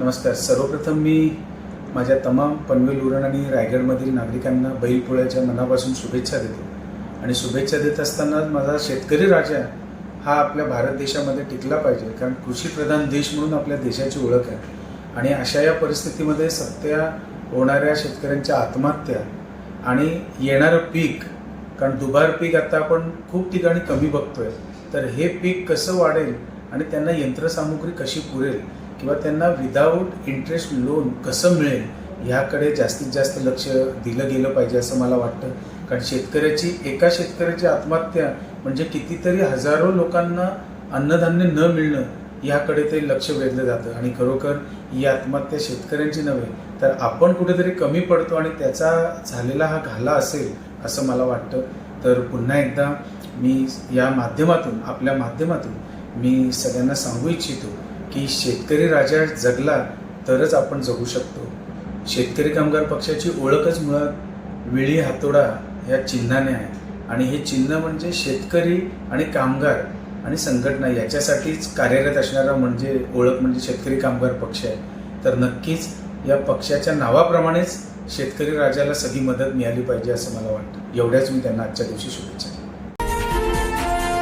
नमस्कार. सर्वप्रथम मी माझ्या तमाम पनवेल उरण आणि रायगडमधील नागरिकांना बैलपोळ्याच्या मनापासून शुभेच्छा देतो. आणि शुभेच्छा देत असताना माझा शेतकरी राजा हा आपल्या भारत देशामध्ये टिकला पाहिजे कारण कृषीप्रधान देश म्हणून आपल्या देशाची ओळख आहे. आणि अशा या परिस्थितीमध्ये सत्या होणाऱ्या शेतकऱ्यांच्या आत्महत्या आणि येणारं पीक कारण दुबार पीक आता आपण खूप ठिकाणी कमी बघतोय तर हे पीक कसं वाढेल आणि त्यांना यंत्रसामुग्री कशी पुरेल किंवा त्यांना विदाऊट इंटरेस्ट लोन कसं मिळेल ह्याकडे जास्तीत जास्त लक्ष दिलं गेलं पाहिजे असं मला वाटतं. कारण शेतकऱ्याची एका शेतकऱ्याची आत्महत्या म्हणजे कितीतरी हजारो लोकांना अन्नधान्य न मिळणं याकडे ते लक्ष वेधलं जातं. आणि खरोखर ही आत्महत्या शेतकऱ्यांची नव्हे तर आपण कुठेतरी कमी पडतो आणि त्याचा झालेला हा घाला असेल असं मला वाटतं. तर पुन्हा एकदा मी या माध्यमातून आपल्या माध्यमातून मी सगळ्यांना सांगू इच्छितो की शेतकरी राजा जगला तरच आपण जगू शकतो. शेतकरी कामगार पक्षाची ओळखच मुळात विळी हातोडा या चिन्हाने आहे आणि हे चिन्ह म्हणजे शेतकरी आणि कामगार आणि संघटना याच्यासाठीच कार्यरत असणारा म्हणजे ओळख म्हणजे शेतकरी कामगार पक्ष आहे. तर नक्कीच या पक्षाच्या नावाप्रमाणेच शेतकरी राजाला सगळी मदत मिळाली पाहिजे असं मला वाटतं. एवढ्याच मी त्यांना आजच्या दिवशी शुभेच्छा